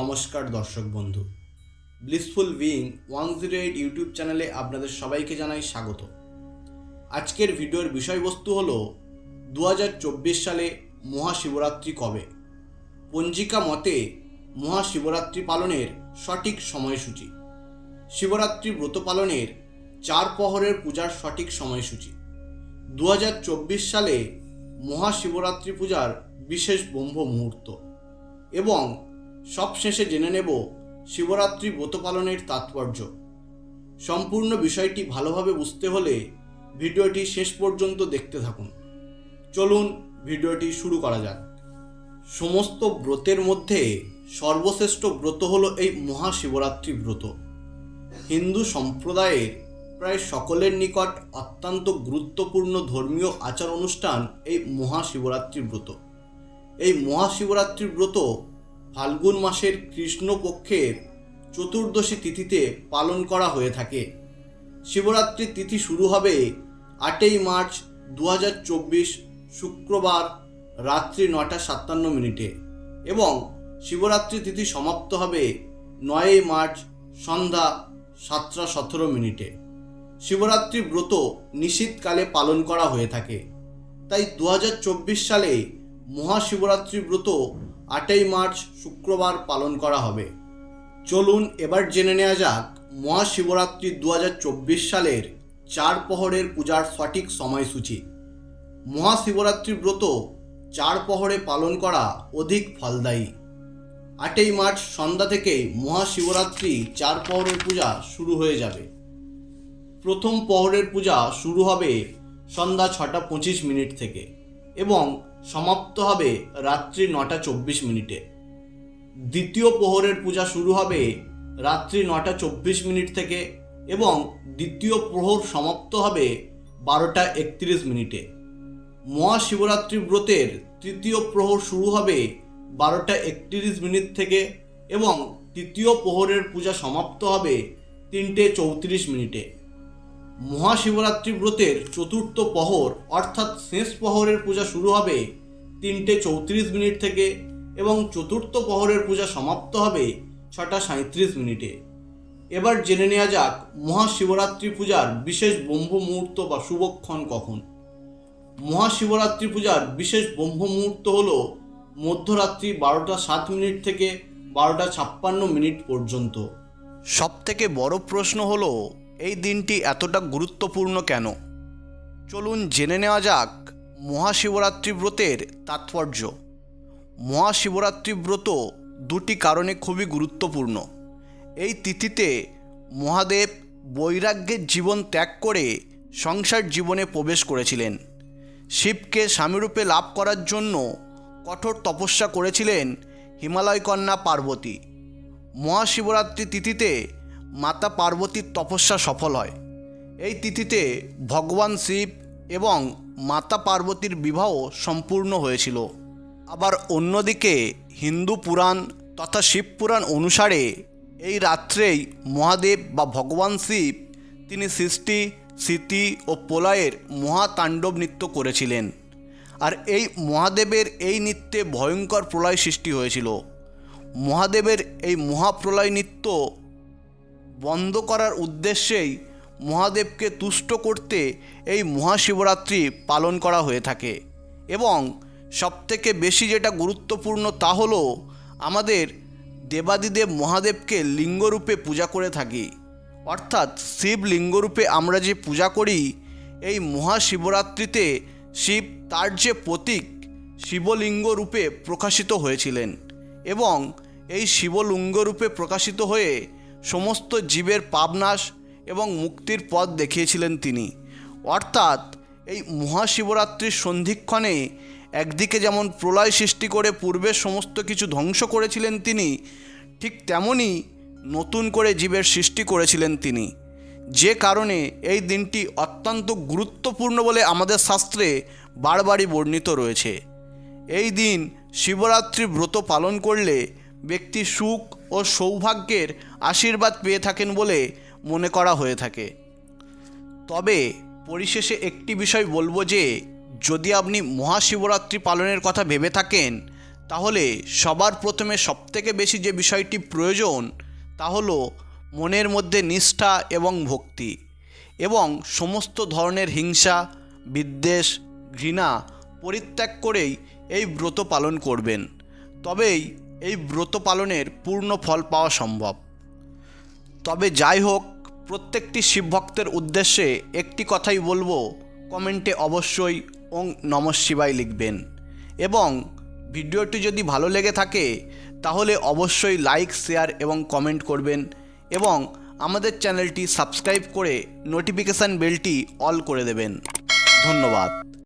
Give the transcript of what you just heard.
নমস্কার দর্শক বন্ধু। Blissful wing one zero eight YouTube চ্যানেলে আপনাদের সবাইকে জানাই স্বাগত। আজকের ভিডিওর বিষয়বস্তু হল দু হাজার চব্বিশ সালে মহাশিবরাত্রি কবে? পঞ্জিকা মতে মহাশিবরাত্রি পালনের সঠিক সময়সূচি। শিবরাত্রি ব্রত পালনের চার প্রহরের পূজার সঠিক সময়সূচি। দু হাজার চব্বিশ সালে মহাশিবরাত্রি পূজার বিশেষ ব্রহ্ম মুহূর্ত এবং সবশেষে জেনে নেব শিবরাত্রি ব্রত পালনের তাৎপর্য। সম্পূর্ণ বিষয়টি ভালোভাবে বুঝতে হলে ভিডিওটি শেষ পর্যন্ত দেখতে থাকুন। চলুন ভিডিওটি শুরু করা যাক। সমস্ত ব্রতের মধ্যে সর্বশ্রেষ্ঠ ব্রত হলো এই মহাশিবরাত্রি ব্রত। হিন্দু সম্প্রদায়ের প্রায় সকলের নিকট অত্যন্ত গুরুত্বপূর্ণ ধর্মীয় আচার অনুষ্ঠান এই মহাশিবরাত্রি ব্রত। এই মহাশিবরাত্রি ব্রত ফাল্গুন মাসের কৃষ্ণপক্ষের চতুর্দশী তিথিতে পালন করা হয়ে থাকে। শিবরাত্রির তিথি শুরু হবে আটই মার্চ দু হাজার চব্বিশ শুক্রবার রাত্রি নটা সাতান্ন মিনিটে এবং শিবরাত্রি তিথি সমাপ্ত হবে নয়ই মার্চ সন্ধ্যা সাতটা সতেরো মিনিটে। শিবরাত্রি ব্রত নিশীতকালে পালন করা হয়ে থাকে। তাই দু সালে মহাশিবরাত্রি ব্রত আটই মার্চ শুক্রবার পালন করা হবে। চলুন এবার জেনে নেওয়া যাক, মহাশিবরাত্রি দু হাজার চব্বিশ সালের চার প্রহরের পূজার সঠিক সময়সূচি। মহাশিবরাত্রি ব্রত চার প্রহরে পালন করা অধিক ফলদায়ী। আটই মার্চ সন্ধ্যা থেকেই মহাশিবরাত্রি চার প্রহরের পূজা শুরু হয়ে যাবে। প্রথম প্রহরের পূজা শুরু হবে সন্ধ্যা ছটা পঁচিশ মিনিট থেকে এবং সমাপ্ত হবে রাত্রি নটা চব্বিশ মিনিটে। দ্বিতীয় প্রহরের পূজা শুরু হবে রাত্রি নটা চব্বিশ মিনিট থেকে এবং দ্বিতীয় প্রহর সমাপ্ত হবে বারোটা একত্রিশ মিনিটে। মহাশিবরাত্রি ব্রতের তৃতীয় প্রহর শুরু হবে বারোটা একত্রিশ মিনিট থেকে এবং তৃতীয় প্রহরের পূজা সমাপ্ত হবে তিনটে চৌত্রিশ মিনিটে। মহাশিবরাত্রি ব্রতের চতুর্থ প্রহর অর্থাৎ শেষ প্রহরের পূজা শুরু হবে তিনটে চৌত্রিশ মিনিট থেকে এবং চতুর্থ প্রহরের পূজা সমাপ্ত হবে ছটা সাঁত্রিশ মিনিটে। এবার জেনে নেওয়া যাক মহাশিবরাত্রি পূজার বিশেষ ব্রহ্ম মুহূর্ত বা শুভক্ষণ কখন। মহাশিবরাত্রি পূজার বিশেষ ব্রহ্ম মুহূর্ত হল মধ্যরাত্রি বারোটা সাত মিনিট থেকে বারোটা ছাপ্পান্ন মিনিট পর্যন্ত। সবথেকে বড় প্রশ্ন হলো এই দিনটি এতটা গুরুত্বপূর্ণ কেন? চলুন জেনে নেওয়া যাক মহাশিবরাত্রি ব্রতের তাৎপর্য। মহাশিবরাত্রি ব্রত দুটি কারণে খুবই গুরুত্বপূর্ণ। এই তিথিতে মহাদেব বৈরাগ্যের জীবন ত্যাগ করে সংসার জীবনে প্রবেশ করেছিলেন। শিবকে স্বামীরূপে লাভ করার জন্য কঠোর তপস্যা করেছিলেন হিমালয় কন্যা পার্বতী। মহাশিবরাত্রি তিথিতে মাতা পার্বতীর তপস্যা সফল হয়। এই তিথিতে ভগবান শিব এবং মাতা পার্বতীর বিবাহ সম্পূর্ণ হয়েছিল। আবার অন্যদিকে হিন্দু পুরাণ তথা শিব পুরাণ অনুসারে এই রাত্রেই মহাদেব বা ভগবান শিব তিনি সৃষ্টি, স্মৃতি ও প্রলয়ের মহাতাণ্ডব নৃত্য করেছিলেন। আর এই মহাদেবের এই নৃত্যে ভয়ঙ্কর প্রলয় সৃষ্টি হয়েছিল। মহাদেবের এই মহাপ্রলয় নৃত্য বন্ধ করার উদ্দেশ্যেই মহাদেবকে তুষ্ট করতে এই মহাশিবরাত্রি পালন করা হয়ে থাকে। এবং সবথেকে বেশি যেটা গুরুত্বপূর্ণ তা হলো আমাদের দেবাদিদেব মহাদেবকে লিঙ্গরূপে পূজা করে থাকি। অর্থাৎ শিব লিঙ্গরূপে আমরা যে পূজা করি, এই মহাশিবরাত্রিতে শিব তার যে প্রতীক শিবলিঙ্গ রূপে প্রকাশিত হয়েছিলেন। এবং এই শিবলিঙ্গ রূপে প্রকাশিত হয়ে সমস্ত জীবের পাবনাশ এবং মুক্তির পথ দেখিয়েছিলেন তিনি। অর্থাৎ এই মহাশিবরাত্রির সন্ধিক্ষণে একদিকে যেমন প্রলয় সৃষ্টি করে পূর্বের সমস্ত কিছু ধ্বংস করেছিলেন তিনি, ঠিক তেমনই নতুন করে জীবের সৃষ্টি করেছিলেন তিনি। যে কারণে এই দিনটি অত্যন্ত গুরুত্বপূর্ণ বলে আমাদের শাস্ত্রে বারবারই বর্ণিত রয়েছে। এই দিন শিবরাত্রি ব্রত পালন করলে ব্যক্তি সুখ ও সৌভাগ্যের আশীর্বাদ পেয়ে থাকেন বলে মনে করা হয়ে থাকে। তবে পরিশেষে একটি বিষয় বলব যে, যদি আপনি মহাশিবরাত্রি পালনের কথা ভেবে থাকেন, তাহলে সবার প্রথমে সবথেকে বেশি যে বিষয়টি প্রয়োজন, তা হলো মনের মধ্যে নিষ্ঠা এবং ভক্তি এবং সমস্ত ধরনের হিংসা, বিদ্বেষ, ঘৃণা পরিত্যাগ করেই এই ব্রত পালন করবেন। তবেই এই ব্রত পালনের পূর্ণ ফল পাওয়া সম্ভব। তবে যাই হোক, প্রত্যেকটি শিবভক্তের উদ্দেশ্যে একটি কথাই বলব, কমেন্টে অবশ্যই ওং নম শিবায় লিখবেন। এবং ভিডিওটি যদি ভালো লেগে থাকে, তাহলে অবশ্যই লাইক, শেয়ার এবং কমেন্ট করবেন এবং আমাদের চ্যানেলটি সাবস্ক্রাইব করে নোটিফিকেশান বেলটি অল করে দেবেন। ধন্যবাদ।